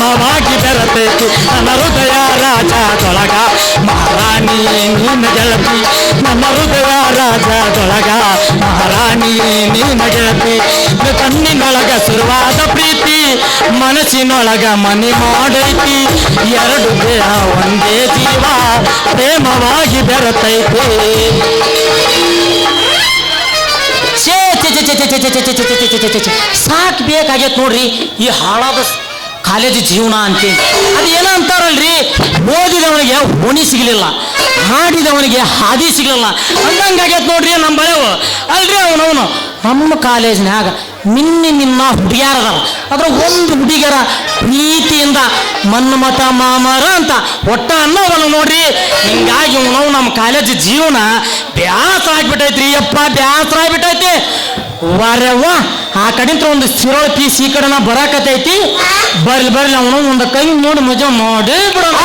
ಮಾವಾಗಿ ಬೆರಬೇಕು ನನ್ನ ಹೃದಯ ರಾಜ ತೊಳಗ ಮಹಾರಾಣಿ ನೀನ ಗೆಳತಿ ನಮ್ಮ ಹೃದಯ ರಾಜ ತೊಳಗ ಮಹಾರಾಣಿ ನೀನ ಗೆಳತಿ ಕಣ್ಣಿನೊಳಗ ಸುರುವಾದ ಪ್ರೀತಿ ಮನಸ್ಸಿನೊಳಗ ಮನೆ ಮಾಡೈತಿ ಎರಡು ದೇಹ ಒಂದೇ ಜೀವ ಪ್ರೇಮವಾಗಿ ಬೆರತೈತೆ ಸಾಕ್ ಬೇಕಾಗೈತೆ ನೋಡ್ರಿ ಈ ಹಾಳಾದ ಕಾಲೇಜ್ ಜೀವನ ಅಂತ. ಅದು ಏನೋ ಅಂತಾರಲ್ರಿ? ಓದಿದವನಿಗೆ ಓಣಿ ಸಿಗಲಿಲ್ಲ. ಹಾಡಿದವನಿಗೆ ಹಾದಿ ಸಿಗಲಿಲ್ಲ. ಅಂದಂಗಾಗ್ಯತ್ ನೋಡ್ರಿ ನಮ್ಮ ಬಳೆವು ಅಲ್ರಿ ಅವನವನು. ನಮ್ಮ ಕಾಲೇಜ್ನಾಗ ನಿನ್ನೆ ನಿನ್ನ ಹುಡುಗಿಯಾರದ ಅದ್ರ ಒಂದು ಹುಡುಗಿಯರ ಪ್ರೀತಿಯಿಂದ ಮನ್ಮತ ಮಾಮರ ಅಂತ ಒಟ್ಟ ಅನ್ನೋವಲ್ಲ ನೋಡ್ರಿ. ಹಿಂಗಾಗಿ ನಾವು ನಮ್ಮ ಕಾಲೇಜ್ ಜೀವನ ಬ್ಯಾಸ ಆಗ್ಬಿಟ್ಟೈತ್ರಿ ಅಪ್ಪ ಬ್ಯಾಸರ ಆಗ್ಬಿಟ್ಟೈತಿ ವಾರ್ಯವ್ವ ಆ ಕಡೆಂತ್ರ ಒಂದು ಸಿರೋಳ ಪೀಸ್ ಈ ಕಡೆ ನಾ ಬರಾಕತೈತಿ ಬರ್ಲಿ ಬರ್ಲಿ, ಅವನು ಒಂದು ಕೈ ನೋಡಿ ಮಜಾ ಮಾಡಿ ಬಿಡೋಣ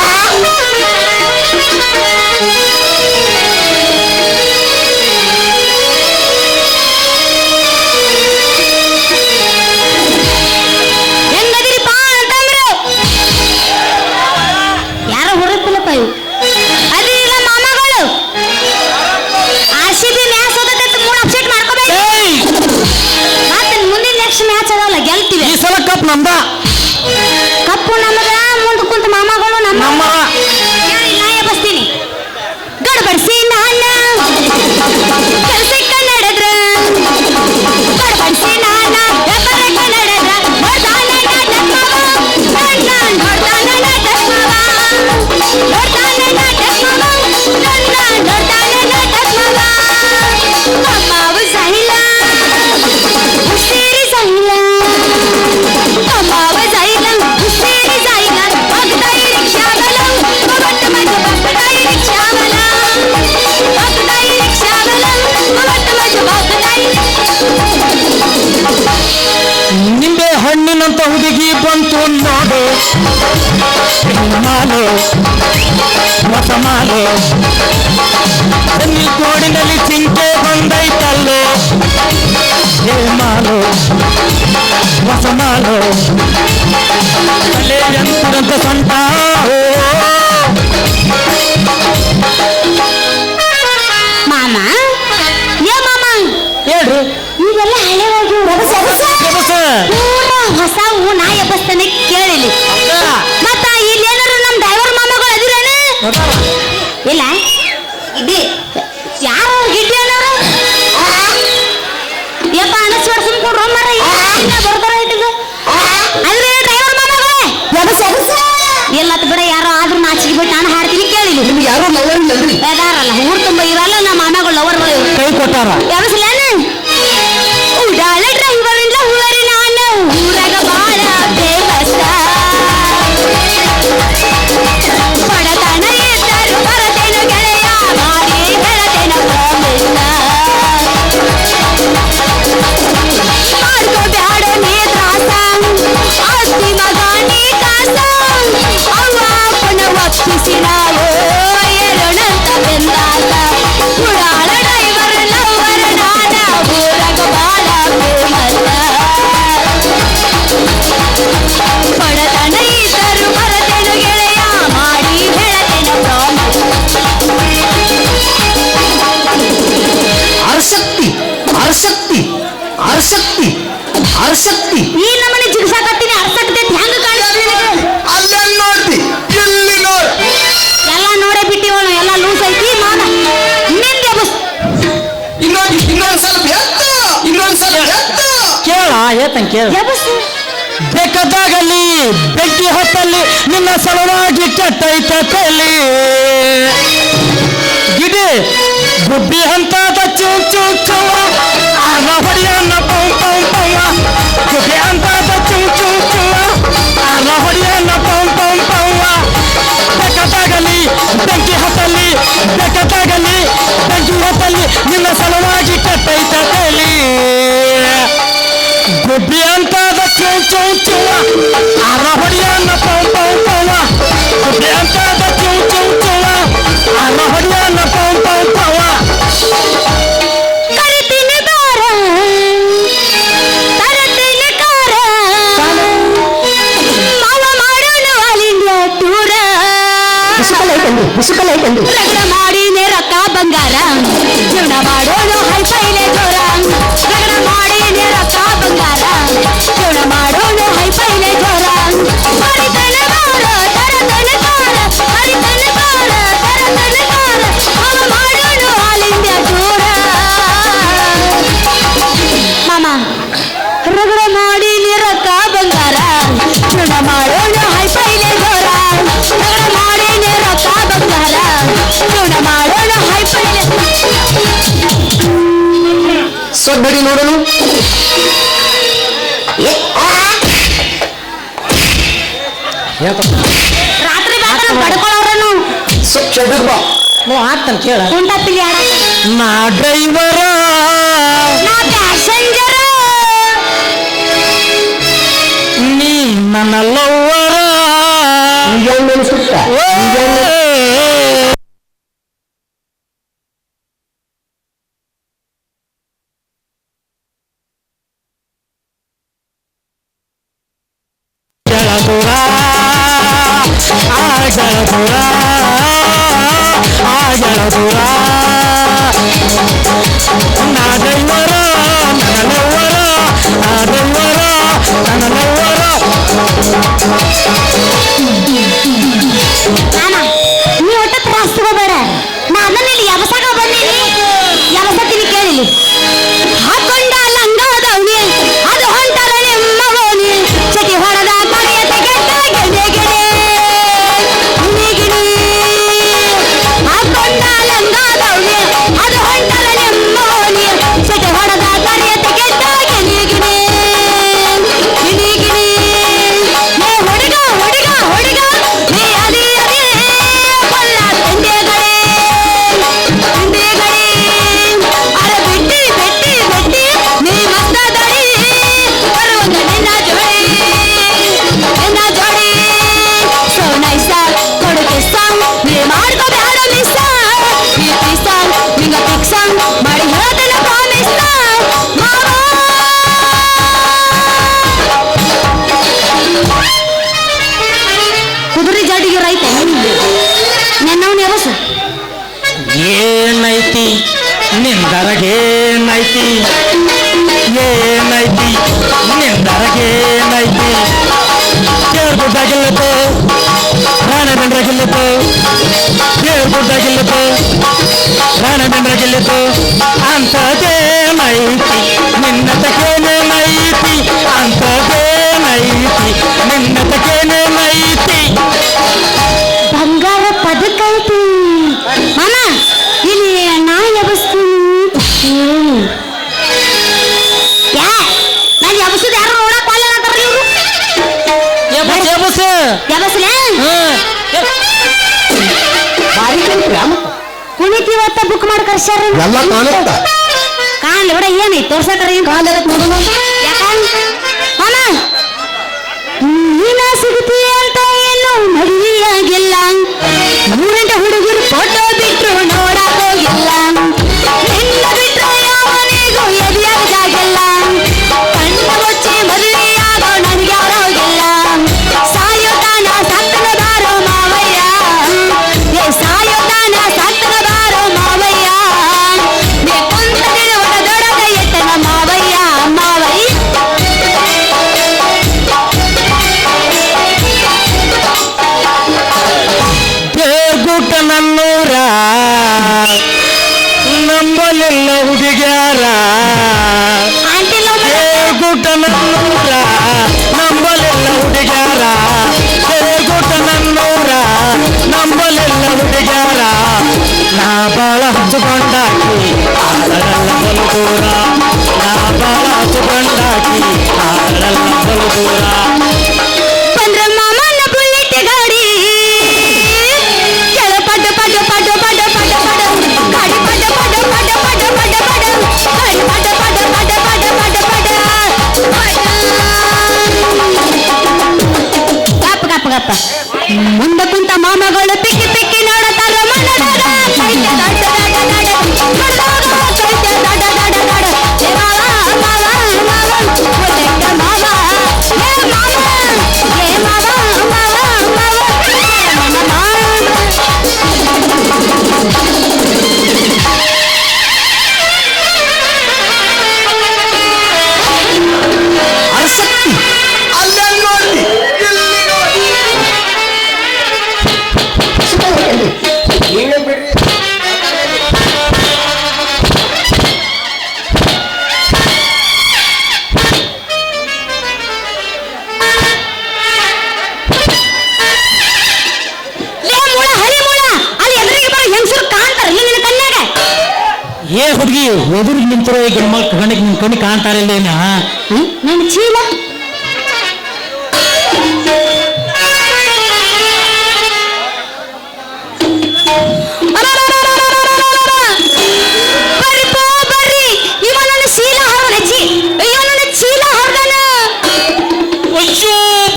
ಲವರ್ ಇಲ್ಲಲ್ರಿ ಯಾವ್ದಾರಲ್ಲ ಊರ್ ತುಂಬ ಇರಲ್ಲ ನಮ್ಮ ಅಣ್ಣಗಳು ಲವರ್ ಕೈ ಕೊಟ್ಟಾರ ಯಾರು ಕೇಳು. ಎಬಸೆ ಬೆಕ್ಕದಾಗಲಿ ಬೆಂಕಿ ಹೊತ್ತಲ್ಲಿ ನಿನ್ನ ಸಲವಾಗಿ ಕೆಟ್ಟೈತ ಕೋ ಸೊಡ್ಬೇಡಿ ನೋಡಲು? ರಾತ್ರಿ ಬಾಕಲ ಬಡ್ಕೊಳ್ಳೋರನು ಸ್ವಲ್ಪ ಬಾ. ಡ್ರೈವರ. ನೀ ನನ್ನ ಲವ್ವರ. ಸುತ್ತ ಬುಕ್ ಮಾಡಿ ಕರ್ಸ್ಯಾರ ಎಲ್ಲ ಕಾಣುತ್ತ. ಕಾಣಲಿ ಬಿಡ ಏನೈತಿ ತೋರ್ಸಕ್ಕಾರ ಏನ್ ಕಾಲ ನೋಡೋಣ ನೀನ ಸಿಗುತ್ತೀಯ ಅಂತ ಏನು ಮದುವೆಯಾಗಿಲ್ಲ. ಮೂರೆಂಟ ಹುಡುಗರು ಫೋಟೋ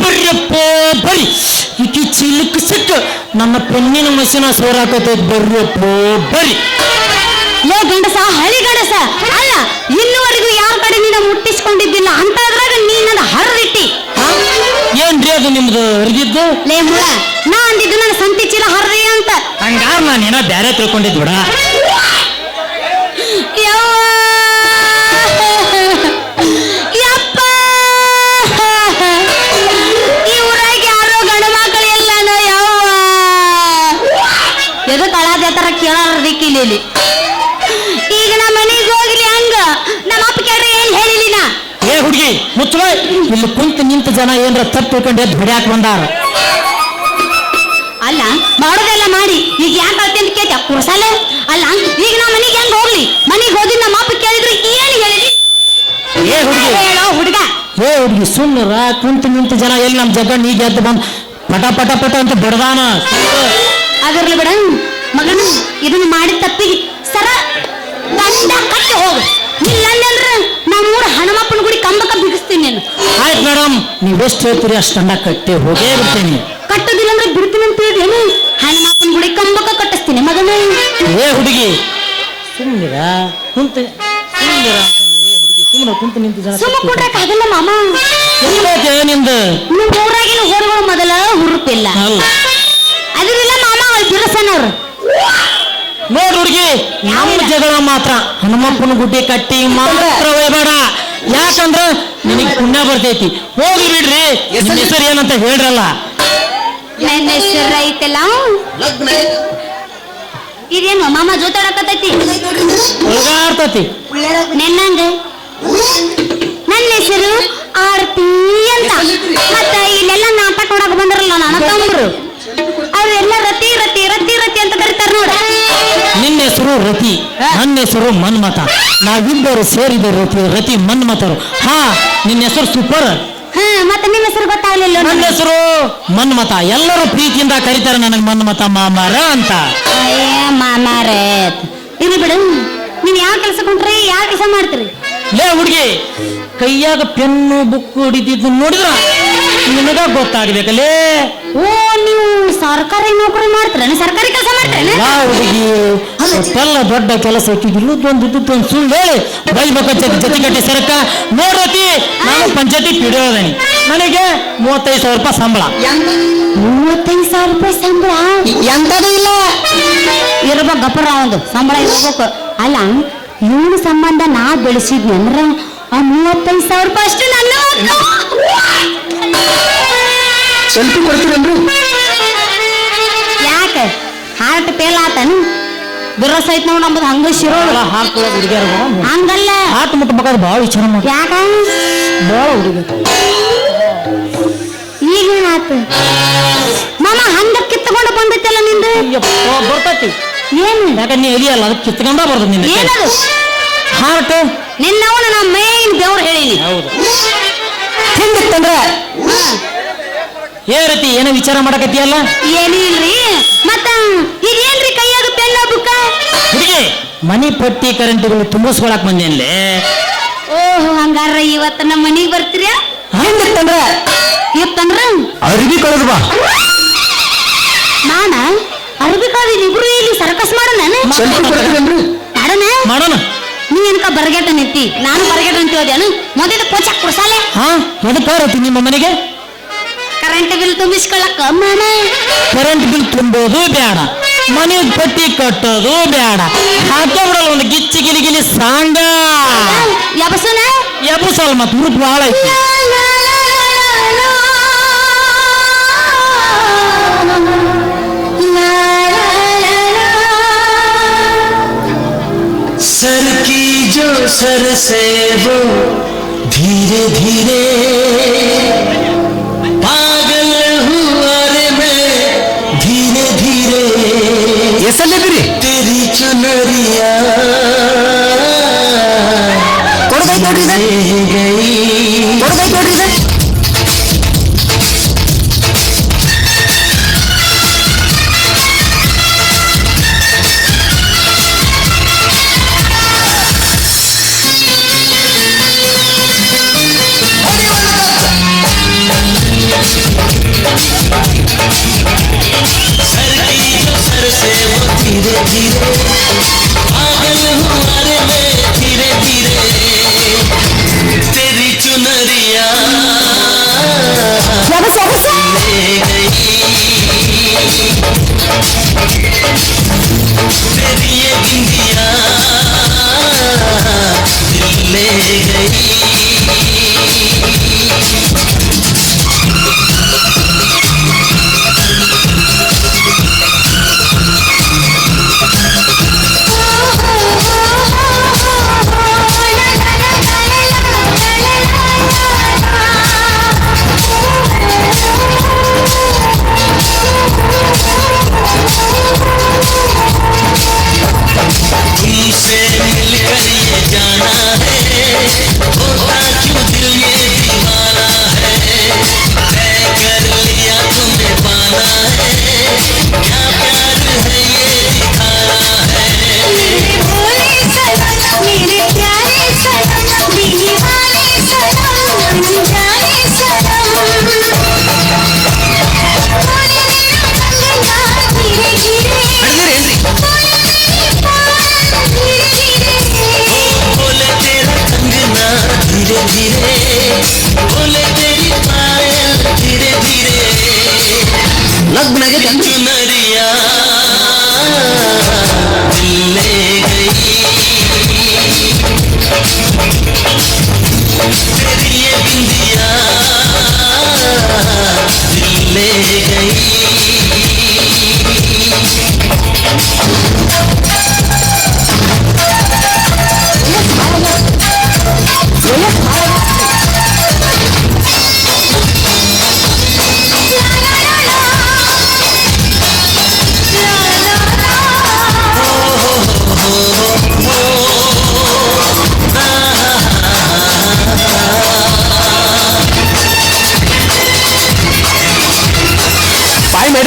ಬರ್ರಪ್ಪ ಬರ್ರಿ. ಈಕಿ ಚೀಲಕ್ಕೆ ಸಿಟ್ಟು ನನ್ನ ಪೆನ್ನಿನ ಮಸಿನ ಸೋರಾಕತೈತ್ ಬರ್ರಪ್ಪ ಬರ್ರಿ. ಲೇ ಗಂಡಸ ಹಳಿ ಗಂಡಸ. ಅಲ್ಲ ಇನ್ನುವರೆಗೂ ಯಾರ ಕಡೆ ನಿನ್ನ ಮುಟ್ಟಿಸ್ಕೊಂಡಿದ್ದಿಲ್ಲ? ಅಂತದ್ರಾಗ ನೀ ನನ್ನ ಹರಿದಿಟ್ಟಿ? ಏನ್ರಿ ಅದು ನಿಮ್ದು ಹರಿದಿದ್ದು? ಲೇ ಮುಳ ನಾ ಅಂದಿದ್ದು ನನ್ನ ಸಂತಿ ಚೀಲ ಹರ್ರಿ ಅಂತ. ಹಂಗಾರ ನಾನು ಏನೋ ಬ್ಯಾರೆ ತಿಳ್ಕೊಂಡಿದ್ ಬಿಡ ಮುಚ್ಚಳ ಇಲ್ಲಿ ಕುಂತು ನಿಂತ ಜನ ಏನರ ತಪ್ಪು ತಿಳ್ಕೊಂಡು ಎದ್ದು ಹೊಡ್ಯಾಕ್ ಬಂದಾರ. ಅಲ್ಲ ಮಾಡೋದೆಲ್ಲ ಮಾಡಿ. ಈಗ ಯಾಕೆ ಅಳ್ತಿ ಅಂತ ಕೇಳ್ತ ಕುರ್ಸಾಲೆ ಅಲ್ಲ ಈಗ ನಾ ಮನೆಗೆ ಹೆಂಗ್ ಹೋಗ್ಲಿ? ಮನೆಗೆ ಹೋಗಿ ನಮ್ಮ ಅಪ್ಪ ಕೇಳಿದ್ರು ಏನು ಹೇಳಿದಿ ಏ ಹುಡುಗಿ. ಹೇಳೋ ಹುಡುಗ. ಏ ಹುಡುಗಿ ಸುಮ್ಮರ ಕುಂತು ನಿಂತ ಜನ ಎಲ್ಲಿ ನಮ್ಮ ಜಗ ನೀ ಎದ್ದು ಬಂದು ಪಟ ಪಟ ಪಟ ಅಂತ ಬಡದಾನ. ಆಗಿರ್ಲಿ ಬಿಡ. ಮಗನ ಇದನ್ನ ಮಾಡಿದ ತಪ್ಪಿಗೆ ಸರ ದಂಡ ಕಟ್ಟಿ ಹೋಗು. ಇಲ್ಲ ಅಂದ್ರ ನಮ್ಮೂರ ಹನುಮಪ್ಪನ ಗುಡಿ ಕಂಬಕ ಬಿಗಿಸ್ತೀನಿ ನಾನು. ಆಯ್ತು ಮೇಡಮ್ ನೀವು ಎಷ್ಟು ಹೇಳ್ತೀರಿ ಅಷ್ಟನ್ನ ಕಟ್ಟಿ ಹೋಗೇ ಬಿಡ್ತೀನಿ. ಕಟ್ಟೋದಿಲ್ಲ ಅಂದ್ರೆ ಬಿಡ್ತೀನಿ ಅಂತ ಹೇಳಿದೇನು ಹನುಮಪ್ಪನ ಗುಡಿ ಕಂಬಕ ಕಟ್ಟಿಸ್ತೀನಿ ಮಗನೇ. ಏ ಹುಡುಗಿ ಸುಮ್ಮನಿರ ಕುಂತ ಸುಮ್ಮನಿರ ಹುಡುಗಿ ಸುಮ್ಮನೆ ಕುಂತು ನಿಂತ ಜನ ಸುಮ್ಮ ಕೊಡ್ರಕ್ ಆಗಲ್ಲ ಮಾಮ. ತಿಳ್ಕೊಳಕ್ಕೆ ನಿಂದು? ನಿಮ್ಮ ಊರಾಗಿನ ಹೋರಿಗಳು ಮೊದಲ ಹುರುಪಿಲ್ಲ. ಅದಿರಿಲ್ಲ ಮಾಮ ಅವ್ರು ಬಿರಸನವ್ರು. ನೋಡ್ ಹುಡುಗಿ ನಮ್ಮ ಜಗಳ ಮಾತ್ರ. ಹನುಮಪ್ಪನ ಗುಡ್ಡಿ ಕಟ್ಟಿ ಮಾತ್ರ ಒಯ್ಬೇಡ ಯಾಕಂದ್ರ ನಿನಗೆ ಪುಣ್ಯ ಬರ್ತೈತಿ. ಹೋಗಿ ಬಿಡ್ರಿ. ನಿಮ್ಮ ಹೆಸರು ಏನಂತ ಹೇಳ್ರಲ್ಲ? ನನ್ನ ಹೆಸರು ಐತಲ್ಲ ಲಗ್ನ. ಇದೇನು ಮಾಮ ಜೋತಾಡಕತ್ತೈತಿ ಒಳಗಾಡ್ತತಿ ನೆನ್ನಂಗ? ನನ್ನ ಹೆಸರು ಆರ್ತಿ ಅಂತ. ಮತ್ತ ಇಲ್ಲೆಲ್ಲ ನಾಟಕ ನೋಡಕ್ ಬಂದ್ರಲ್ಲ ನನ್ನ ತಮ್ಮರು ಅವ್ರೆಲ್ಲ ರತಿ ರತಿ ರತಿ ರತಿ ಅಂತ ಕರೀತಾರ ನೋಡ. ನಿನ್ನ ಹೆಸರು ರತಿ ನನ್ನ ಹೆಸರು ಮನ್ಮತ ನಾವಿಬ್ಬರು ಸೇರಿದ ರತಿ ರತಿ ಮನ್ಮತರು ಹಾ ನಿನ್ನ ಹೆಸರು ಸೂಪರ್. ಹಾ ಮತ್ತೆ ನಿಮ್ಮ ಹೆಸರು ಗೊತ್ತಾಗ್ಲಿಲ್ಲ ನನ್ನ ಹೆಸರು ಮನ್ಮತ ಎಲ್ಲರೂ ಪ್ರೀತಿಯಿಂದ ಕರೀತಾರೆ ನನಗೆ ಮನ್ಮತ ಮಾಮಾರ ಅಂತ. ಮಾಮಾರೇ. ಇರ್ಲಿ ಬಿಡು. ನೀವ್ ಯಾವ ಕೆಲಸ ಕೊಂಡ್ರಿ ಯಾವ ಕೆಲಸ ಮಾಡ್ತೀರಿ? ಲೇ ಹುಡುಗಿ ಕೈಯಾಗ ಪೆನ್ನು ಬುಕ್ ಹಿಡಿದಿದ್ದು ನೋಡಿದ್ರ? ನಿನಗ ಗೊತ್ತಾಗ್ಬೇಕಲ್ಲೇ? ಓ ನೀವು ಸರ್ಕಾರಿ ನೌಕರಿ ಮಾಡ್ತೀರ ಸರ್ಕಾರಿ ಕೆಲಸ ಮಾಡ್ತೀರೇನ? ಯಾ ಹುಡುಗಿ ಅಷ್ಟೆಲ್ಲ ದೊಡ್ಡ ಕೆಲಸ ಇಲ್ಲದೊಂದು ಇದ್ದೊಂದು ಸುಳ್ಳು ಹೇಳಿ. ಬೈಬೇಕು ಜೊತೆ ಕಟ್ಟಿ ಸರಕ. ನೋಡ್ರತಿ ನಾನು ಪಂಚಾಯತಿ ಪಿಡಿಯೋದನಿ ನನಗೆ ಮೂವತ್ತೈದು ಸಾವಿರ ರೂಪಾಯಿ ಸಂಬಳ. ಮೂವತ್ತೈದು ಸಾವಿರ ರೂಪಾಯಿ ಸಂಬಳ? ಎಂತದು ಇಲ್ಲ. ಇರ್ಬೇಕು ಗಪ್ಪರ ಒಂದು. ಸಂಬಳ ಇರ್ಬೇಕು. ಅಲ್ಲ ಇವನು ಸಂಬಂಧ ನಾ ಬೆಳೆಸಿದ್ನಿ ಅಂದ್ರೆ ಆ ಮೂವತ್ತೈದು ಸಾವಿರ ರೂಪಾಯಿ ಅಷ್ಟು ನನ್ನ ಸೆಲ್ಫಿ ಕೊಡ್ತೀರೇನ್ರಿ ಯಾಕೆ? ಹಾರ್ಟ್ ಫೇಲ್ ಆತನು? ಬಿರಸ್ ಐತ್ ನೋಡ್ ನಮ್ಮದು ಹಂಗ ಶಿರೋಳು. ಹಾರ್ಟ್ ಹುಡುಗಿಯರು ಹಂಗಲ್ಲ. ಹಾಟ್ ಮುಟ್ಬೇಕಾದ್ರೆ ಭಾಳ ವಿಚಾರ ಮಾಡಿ ಯಾಕ? ಭಾಳ ಹುಡುಗಿ. ಈಗೇನಾತು ಮಾಮ ಹಂಗ ಕಿತ್ತಕೊಂಡು ಬಂದೈತಲ್ಲ ನಿಂದು? ಬರ್ತೈತಿ. ಏನು? ಯಾಕೆ ನೀ ಎಲಿಯಲ್ಲ? ಅದಕ್ಕೆ ಕಿತ್ಕೊಂಡ ಬರ್ತದೆ ನಿನ್ನ ಏನದು? ಹಾರ್ಟ್? ನಿನ್ನವನ ನಮ್ಮ ಮೇನ್ ದೇವ್ರು ಹೇಳಿನಿ. ಹೌದು. ಹಿಂದಿತ್ತಂದ್ರ ಏ ರತಿ ಏನೋ ವಿಚಾರ ಮಾಡಕತ್ತಿಯಲ್ಲ ಏನೂ ಇಲ್ರಿ ಮತ್ತ ಇದೇನ್ರಿ ಕೈಯಾಗ ಪೆನ್ನ ಬುಕ್ಕ ಹುಡುಗಿ ಮನಿ ಪಟ್ಟಿ ಕರೆಂಟ್ಗಳು ತುಂಬಿಸ್ಕೊಳಕ್ ಬಂದೇನ್ಲೇ ಓಹ್ ಹಂಗಾರ ಇವತ್ತ ನಮ್ಮ ಮನಿಗ್ ಬರ್ತೀರಾ ಹಿಂದಿತ್ತಂದ್ರ ಇತ್ತಂದ್ರ ಅರ್ಬಿ ಕಳೆದು ಬಾ ನಾನ ಅರಬಿ ಕಾದಿ ಇಬ್ರು ಇಲ್ಲಿ ಸರ್ಕಸ್ ಮಾಡೋಣ ಸೆಲ್ಫಿ ಕೊಡ್ತೀರೇನ್ರಿ ಮಾಡೋಣ ಮಾಡೋಣ ನೀನ್ ಏನಕ ಬರಗೇಟ ನಿಂತಿ ನಾನು ಬರಗೇಟ ಅಂತ ಹೇಳ್ದೇನು ಮೊದಲು ಪೋಚ ಕೊಡ್ಸಲ್ಲ ಹಾ ಎದಕ್ಕೆ ಬರತ್ತಿ ನಿಮ್ಮ ಮನೆಗೆ ಕರೆಂಟ್ ಬಿಲ್ ತುಂಬಿಸ್ಕೊಳ್ಳಕ್ಕ ಮನೆ ಕರೆಂಟ್ ಬಿಲ್ ತುಂಬೋದು ಬೇಡ ಮನೆ ಪಟ್ಟಿ ಕಟ್ಟೋದು ಬೇಡ ಹಾಕೋಬ್ರಲ್ಲ ಒಂದು ಗಿಚ್ಚಿ ಗಿಲಿ ಗಿಲಿ ಸಾಂಗ ಯಬಸನ ಯಬಸಲ್ ಮತ್ತೆ ಮುರುಟ್ ಭಾಳ ಐತಿ Sen ki जो सर से वो धीरे धीरे मिल गई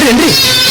என்று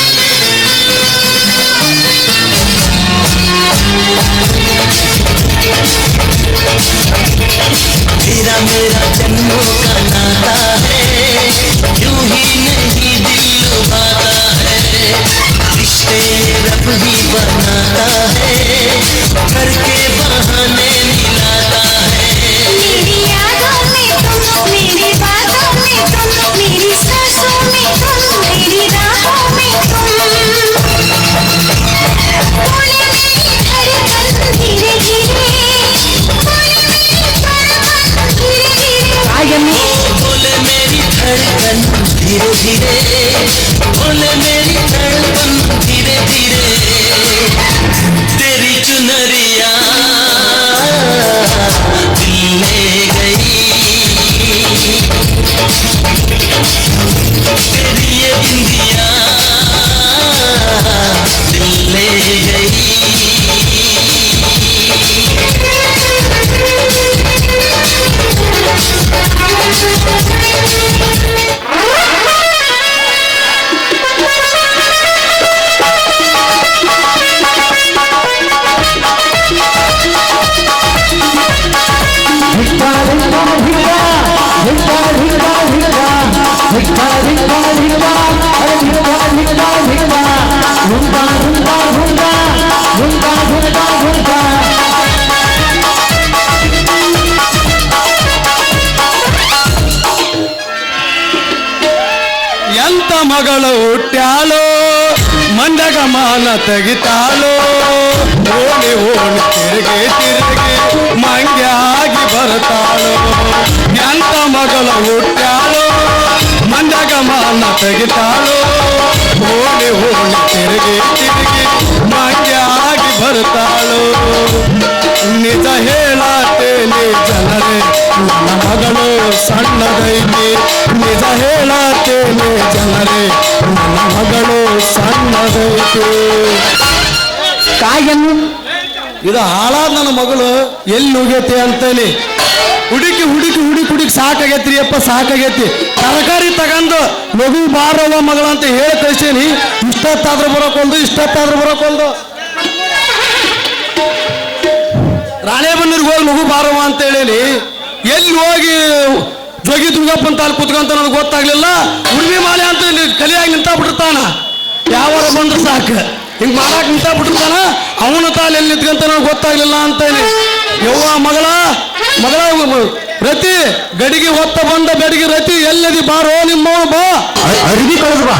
ಎಂತ ಮಗಳು ಹುಟ್ಟ್ಯಾಲೋ ಮಂಡಗ ಮಾನ ತೆಗಿತಾಲೋ ಓಣಿ ಓಣಿ ತಿರುಗಿ ತಿರುಗಿ ಮಂಗೆ ಆಗಿ ಬರುತ್ತಾಳೋ? ಎಂತ ಮಗಳ ಹುಟ್ಟ್ಯಾಲೋ ಮಂಡಗ ಮಾನ ತೆಗಿತಾಳೋ? ಓಣಿ ಓಣಿ ತಿರುಗಿ ತಿರುಗಿ ಮಂಗೆ ಆಗಿ ಬರುತ್ತಾಳೋ? ನಿಜ ಹೇ ಜನರೇ ನನ್ನ ಮಗಳು ಸಣ್ಣದೈತಿ ನಿಜ ಹೇಳತ್ತೇನೆ ಜನರೇ ನನ್ನ ಮಗಳು ಸಣ್ಣದೈತಿ ಕಾಯನ್ನು ಇದು ಹಾಳಾದ ನನ್ನ ಮಗಳು ಎಲ್ಲಿ ಹೋಗೈತೆ ಅಂತೇಳಿ. ಹುಡುಕಿ ಹುಡುಕಿ ಹುಡುಕಿ ಹುಡುಕಿ ಸಾಕಾಗೈತ್ರಿ ಅಪ್ಪ ಸಾಕಾಗೈತಿ. ತರಕಾರಿ ತಗೊಂಡು ಮಗು ಬಾರವ ಮಗಳಂತ ಹೇಳಿ ಕಳಿಸೇನಿ. ಇಷ್ಟತ್ತಾದ್ರೂ ಬರೋಕೊಂದು ಇಷ್ಟತ್ತಾದ್ರೂ ಬರೋಕೊಂದು ರಾಣೇಬನ್ನೂರಿಗೆ ಹೋಗಿ ನಗು ಬಾರವ ಅಂತ ಹೇಳಿ ಎಲ್ಲಿ ಹೋಗಿ ಜೋಗಿ ದುರ್ಗಪ್ಪನ ತಾಲು ಕುತ್ಕೊಂತ ನನಗೆ ಗೊತ್ತಾಗ್ಲಿಲ್ಲ. ಉರ್ಮಿ ಮಾಲೆ ಅಂತ ಕಲಿಯಾಗಿ ನಿಂತಾಬಿಟ್ಟಿರ್ತಾನ. ಯಾವಾಗ ಬಂದ್ರು ಸಾಕು. ಹಿಂಗೆ ನಿಂತ ನಿಂತಾಬಿಟ್ಟಿರ್ತಾನ. ಅವನ ತಾಲಿ ಎಲ್ಲಿ ನಿಂತ್ಕಂತ ನನಗೆ ಗೊತ್ತಾಗ್ಲಿಲ್ಲ ಅಂತ ಹೇಳಿ. ಯವ್ವ ಮಗಳ ಮಗಳ, ರತಿ, ಗಡಿಗೆ ಹೊತ್ತ ಬಂದ ಗಡಿಗೆ ರತಿ, ಎಲ್ಲದಿ ಬಾರೋ ನಿಮ್ಮ ಬಾ. ಅರಿವಿ ಕಳೆದು ಬಾ.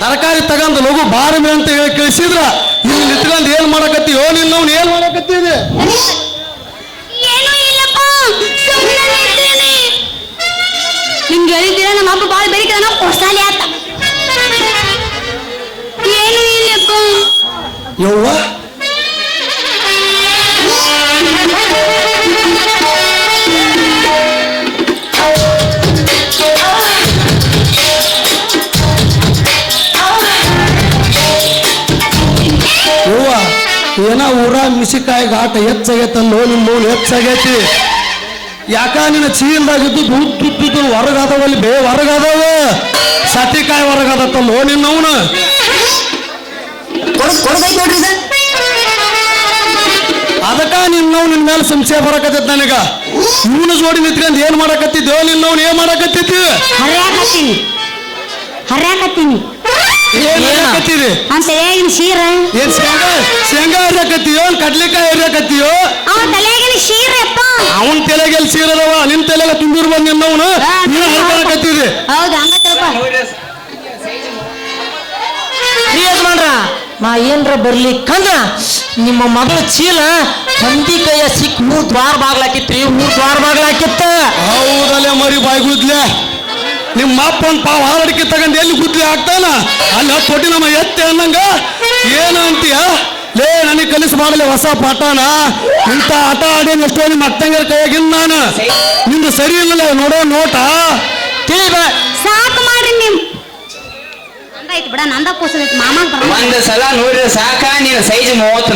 ತರಕಾರಿ ತಗೊಂಡ ಲಘು ಬಾರಮೆ ಅಂತ ಹೇಳಿ ಕಳಿಸಿದ್ರ, ಇಲ್ಲಿ ನಿಂತ್ಕೊಂಡು ಏನ್ ಓ ನಿನ್ನವ್ನು ಏನ್ ಮಾಡಕತ್ತಿ ನಿಮ್ಗೆ ಹೇಳಿದ್ದೀರಾ, ನಮ್ಮ ಅಪ್ಪ ಬಾಳ ಬೆಳಿಗ್ಗೆ ಘಾಟ ಹೆಚ್ಚಾಗೈತಲ್ಲೋ ನಿಮ್ಮ ಮೂಲ ಹೆಚ್ಚಾಗೈತಿ ಯಾಕ ನಿನ್ನ ಚೀಲ್ದಾಗಿದ್ದು ದುಡ್ಡು ಹೊರಗದವಲ್ಲಿ ಬೇ ಹೊರಗದವ? ಸತಿಕಾಯಿ ಹೊರಗದತ್ತಲ್ಲೋ ನಿನ್ನವನು? ಅದಕ್ಕ ನಿನ್ನವ್ ನಿನ್ ಮೇಲೆ ಸಂಶಯ ಬರಕತ್ತೈತ್ ನನಗ. ಇವನು ಜೋಡಿ ನಿಂತ್ಕೊಂಡ್ ಏನ್ ಮಾಡಕತ್ತಿದ್ದೇವ ನಿನ್ನವ್ ಏನ್ ಮಾಡಕತ್ತಿದ್ದಿ ಹರ್ಯಾಕತ್ತೀನಿ. ಹರ್ಯಾಕತ್ತೀನಿ. ಏನ್ ಏನ? ಕಂದ ಅಂತ ತಲೆಯಾಗಿನ ಶೀರ? ಏನ್ ಶೇಂಗಾ? ಶೇಂಗಾ ಹರಿಯಕತ್ತೀಯೋ ಕಡ್ಲಿಕಾಯಿ ಆ ಅವನ ತಲೆಯಾಗಿನ ಶೀರಪ್ಪ ಅವನ್ ತಲೆಗೆ ಎಲ್ಲಿ ಸೀರದವ ನಿನ್ ತಲೆಗೆ ತುಂಬಿರ್ ಬಂದ್ ನಿನ್ನವನು. ನೀನ್ ಹರ್ಕೊಳಕತ್ತಿದಿ ಹೌದು ಹಂಗ ತಿಳ್ಕೊ. ರೀ ಯಜಮಾನ್ರ ನಾ ಏನ್ರ ಬರ್ಲಿಕ್ಕಂದ್ರ ನಿಮ್ಮ ಮಗಳ ಚೀಲ ಹಂದಿ ಕೈಯ ಸಿಕ್ ಮೂರ್ ದ್ವಾರ ಬಾಗ್ಲಾಕಿತ್ರಿ ಮೂರ್ ದ್ವಾರ ಬಾಗ್ಲಾಕಿತ್ತ. ಹೌದಲ್ಲ ಮರಿ ಬಾಯಿ ಗುದ್ಲೆ ನಿಮ್ಮ ಅಪ್ಪ ಒಂದ್ ಪಾವ್ ಹಾರಡಿಕೆ ತಗೊಂಡ್ ಎಲ್ಲಿ ಗುದ್ಲಿ ಆಗ್ತಾನ ಅಲ್ಲಿ ಹತ್ತು ಕೊಟ್ಟಿ ನಮ್ಮ ಎತ್ತೆ ಅನ್ನಂಗ? ಏನ ಅಂತೀಯ ಲೇ ನನಗೆ ಕಲಿಸಿ ಮಾಡಲಿ ಹೊಸ ಪಾಠನ ಇಂಥ ಆಟ ಆಡೇನು ಎಷ್ಟೋ ನಿಮ್ಮ ಅಕ್ಕಂಗರ ಕೈಯಾಗಿನ್ ನಾನು. ನಿಂದು ಸರಿ ಇಲ್ಲಲ್ಲ ನೋಡೋ ನೋಟ. ತಿಳಿಬ ಸಾಕು ಮಾಡ್ರಿ ನಿಮ್ ಹಂಗಾಯ್ತು ಬಿಡ ನಂದ ಕೂಸದೈತಿ ಮಾಮಾಗ ಬರ ಒಂದ್ ಸಲ ನೋಡಿದ್ರೆ ಸಾಕ ನೀನು ಸೈಜ್ ಮೂವತ್ತು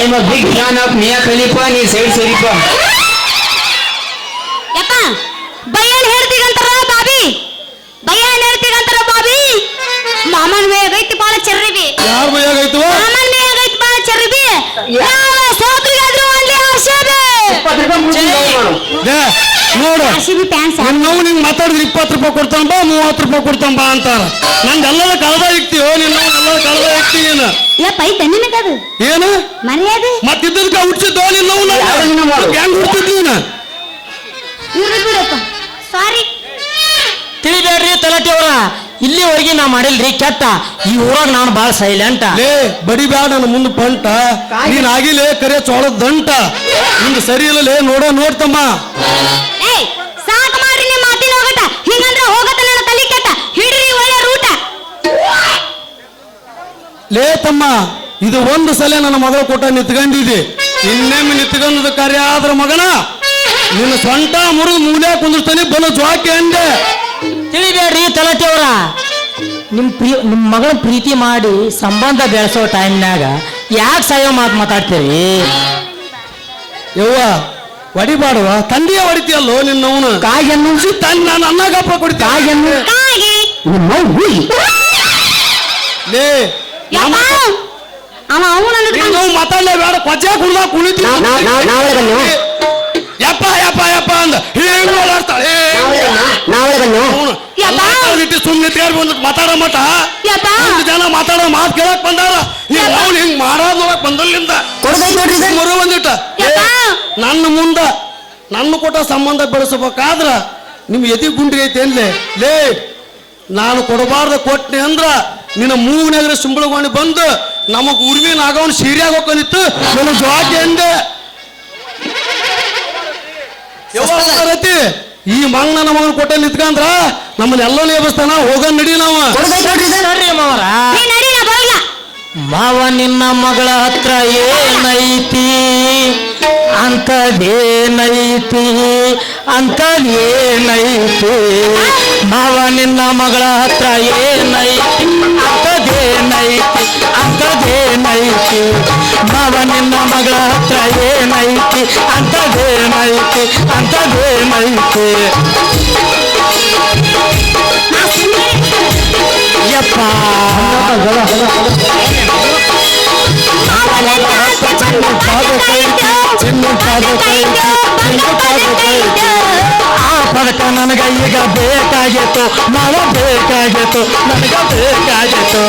I'm big fan of Mia Khalifa ನೀ ಸೈಡ್ ಸರಿಪ ಯಪ್ಪ ಬಯ್ಯನ್ ಹೇಳ್ತೀಗಂತಾರ ಬಾಬಿ? ಬಯ್ಯನ್ ಹೇಳ್ತೀಗಂತಾರ ಬಾಬಿ? ಮಾಮನ್ ಮೇಗೈತಿ ಬಾಳ ಚರ್ರಿಬಿ. ಯಾರ ಬೈಯಾಗೈತು ಮಾಮನ್ ಮೇಗೈತಿ ಬಾಳ ಚರ್ರಿಬಿ. ಯಾವ ಸೋತ್ರಿಗಾದ್ರು ಅಲ್ಲಿ ಲೇ ನೋಡು ನಾವು ನಿಂಗೆ ಮಾತಾಡಿದ್ರೆ ಇಪ್ಪತ್ತು ರೂಪಾಯಿ ಕೊಡ್ತಾನ ಬಾ ಮೂವತ್ತು ರೂಪಾಯಿ ಕೊಡ್ತಾನ ಬಾ ಅಂತಾರ. ನಂದು ಎಲ್ಲದ ಕಳೆದ ಇಕ್ತೀವೋ ನಿನ್ನ ಎಲ್ಲದ ಕಳೆದ ಇಕ್ತಿ ನೀನು? ಏನು? ಮರ್ಯಾದೆ. ಮತ್ತಿದ್ದಕ್ಕ ಹುಡ್ಸಿದ್ದೋ ನಿನ್ನ ಯಾವ್ದನ್ನ ಮಾಡು? ಹೆಂಗ್ ಹುಡ್ತಿದ್ ನೀನು? ಇರ್ಲಿ ಸಾರಿ ತಿಳಿಬೇಡ್ರಿ ತಲಾಟಿ ಅವರ. ಇಲ್ಲಿವರೆಗೆ ನಾ ಮಾಡಿಲ್ರಿ ಕೆಟ್ಟ ಈ ಊರಾಗ ನಾನು ಬಾಳ ಸೈಲೆಂಟ್ ಲೇ ಬಡಿಬ್ಯಾಡ ನನ್ನ ಮುಂದೆ ಪಂಟ. ನೀನ್ ಆಗಿಲೇ ಕರೆ ಚೋಳದ ದಂಟ. ನಿಂದು ಸರಿ ಇಲ್ಲ ಲೇ ನೋಡೋ ನೋಡ್ತಮ್ಮ ಏಯ್ ಸಾಕು ಮಾಡ್ರಿ ನಿಮ್ಮ ಮಾತಿನ ಹೋಗಟ. ಹಿಂಗಂದ್ರೆ ಹೋಗತ್ತ ನನ್ನ ತಲೆ ಕೆಟ್ಟ. ಹಿಡ್ರಿ ಒಳ್ಳೆ ರೂಟ ಲೇ ತಮ್ಮ ಇದು ಒಂದು ಸಲ ನನ್ನ ಮಗಳ ಕೊಟ್ಟ ನಿತ್ಕೊಂಡಿದೆ ಇನ್ನೊಮ್ಮೆ ನಿತ್ಕೊಂಡದ ಕಾರ್ಯ ಆದ್ರ ಮಗನ? ನಿನ್ನ ಸೊಂಟ ಮುರಿದು ಮೂಲೆ ಕುಂದಿರ್ತಾನೆ ಬಲ ಜ್ವಾಕೆ ಅಂದೆ. ತಿಳಿಬೇಡ್ರಿ ತಲಾಟಿ ಅವರ. ನಿಮ್ ಪ್ರಿಯ ನಿಮ್ ಮಗಳ ಪ್ರೀತಿ ಮಾಡಿ ಸಂಬಂಧ ಬೆಳೆಸೋ ಟೈಮ್ನಾಗ ಯಾಕೆ ಸಾಯೋ ಮಾತು ಮಾತಾಡ್ತೀರಿ? ಯವ್ವ ಹೊಡಿಬಾಡುವ ತಂದೆಯ ಹೊಡಿತೀಯಲ್ಲೋ ನಿನ್ನವನು? ಕಾಯನ್ನು ತನ್ನ ನಾನು ಅನ್ನಗಪ್ಪ ಕೊಡ್ತೀನಿ ಕಾಯನ್ನು ಕಾಗಿ. ಲೇ ಯಪ್ಪ ಅವ ಅವನು ನೀನು ಮಾತಾಡಲೇ ಬೇಡ ಕೊಚ್ಚೆ ಕುಡ್ದ ಕುಣಿತಿ ಯಪ್ಪ ಯಪ್ಪ ಯಪ್ಪ ಅಂದ. ಹಿಂಗ್ ಓಡಾಡ್ತಾಳೆ ಅವ್ನು ಯಪ್ಪ. ಮಾತಾಡ್ಬಿಟ್ಟು ಸುಮ್ನೆ ತೇರ್ ಬಂದ್ ಮಾತಾಡೋ ಯಪ್ಪ ಒಂದು ಜನ ಮಾತಾಡೋ ಮಾತು ಕೇಳಕ್ ಬಂದಾರ. ನೀವು ಅವ್ನು ಹಿಂಗ್ ಮಾಡೋದ್ ನೋಡಕ್ ಬಂದಲ್ಲಿಂದ. ಮರು ಬಂದಿಟ್ಟ. ನನ್ನ ಮುಂದ ನನ್ನ ಕೊಟ್ಟ ಸಂಬಂಧ ಬೆಳೆಸಬೇಕಾದ್ರ ನಿಮ್ ಎದಿ ಗುಂಡಿ ಐತೆ ಏನ್ಲೆ? ಲೇ ನಾನು ಕೊಡಬಾರ್ದು ಕೊಟ್ಟೆ ಅಂದ್ರ ನಿನ್ನ ಮೂಗಿನಾಗ್ರೆ ಸುಂಬಳಗೊಂಡು ಬಂದು ನಮಗ್ ಉರ್ವಿ ನಾಗವನ್ ಸೀರಿಯಾಗ ಹೋಗ್ಕೊಂಡಿತ್ತು ನನ್ನ ಜವಾಬ್ದಾರಿ ಅಂದೆ ರತಿ ಈ ಮಂಗ್ ನನ್ನ ಮಗನ ಕೊಟ್ಟ ನಿಂತ್ಕಂದ್ರ ನಮ್ಮನ್ನ ಎಲ್ಲ ಲೇಬಸ್ತಾನ ಹೋಗ ನಡಿ ನಾವ. ಮಾವ ನಿನ್ನ ಮಗಳ ಹತ್ರ ಏನೈತಿ? ಅಂತದೇನೈತಿ ಅಂತದೇನೈತಿ ಮಾವ ನಿನ್ನ ಮಗಳ ಹತ್ರ ಏನೈತಿ? ಅಂತದೇನೈತಿ ಅಂತದೇನೈತಿ ಮಾವ ನಿನ್ನ ಮಗಳ ಹತ್ರ ಏನೈತಿ? ಅಂತದೇನೈತಿ ಅಂತದೇನೈತಿ ಯಪ್ಪ. ಆ ಪದಕ ನನಗ ಈಗ ಬೇಕಾಗಿತ್ತು ಮಾವ ಬೇಕಾಗಿತ್ತು ನನಗ ಬೇಕಾಗಿತ್ತು.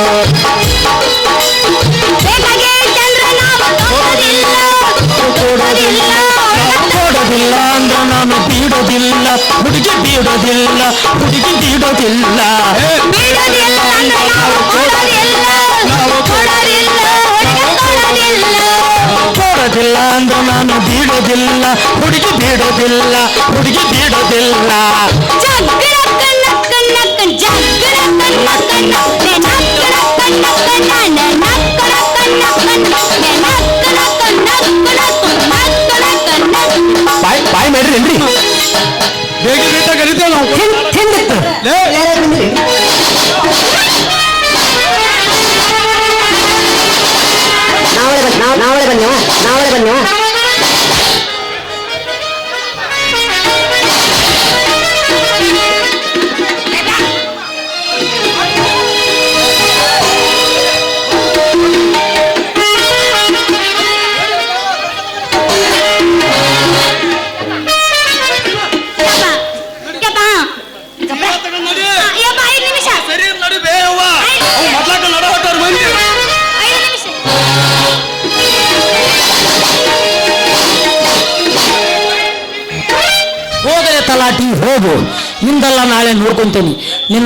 ಬೇಕಾಗಿತ್ತಂದ್ರೆ ನಾವು ಕೊಡೋದಿಲ್ಲ ಅಂದ್ರೆ ನಾನು ಬೀಡೋದಿಲ್ಲ ಹುಡುಗಿ ಬೀಡೋದಿಲ್ಲ ಹುಡುಗಿ ಬೀಡೋದಿಲ್ಲ ಬಿಡೋದಿಲ್ಲ ಅಂದ್ರೆ ನಾವು ಕೊಡೋದಿಲ್ಲ ಕೊಡೋದಿಲ್ಲ ಹುಡುಗ ಕೊಡೋದಿಲ್ಲ ಕೊಡೋದಿಲ್ಲ ಅಂದ್ರೆ ನಾನು ಬೀಡೋದಿಲ್ಲ ಹುಡುಗಿ ಬೀಡೋದಿಲ್ಲ ಹುಡುಗಿ ಬೀಡೋದಿಲ್ಲ ಜಗ್ಗಡ ಕಣ್ಣ ಕಣ್ಣ ಕಣ್ಣ ಜಗ್ಗಡ ಕಣ್ಣ ಕಣ್ಣ ನೆ ನಕ್ಕಡ ಕಣ್ಣ ಬಾಯ್ ಬಾಯ್ ಮಾಡ್ರಿ ಬೇಗ ಬೇಗ ಕರಿತೇವೆ ನಾವು. ಹಿಂದಿತ್ತು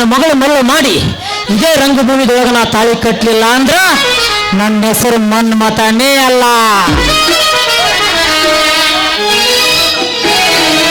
ಮಗಳ ಮಲ್ಲ ಮಾಡಿ ಇದೇ ರಂಗಭೂಮಿದೊಳಗೆ ನಾ ತಾಳಿ ಕಟ್ಟಲಿಲ್ಲ ಅಂದ್ರ ನನ್ನ ಹೆಸರು ಮನ್ ಮತನೇ ಅಲ್ಲ.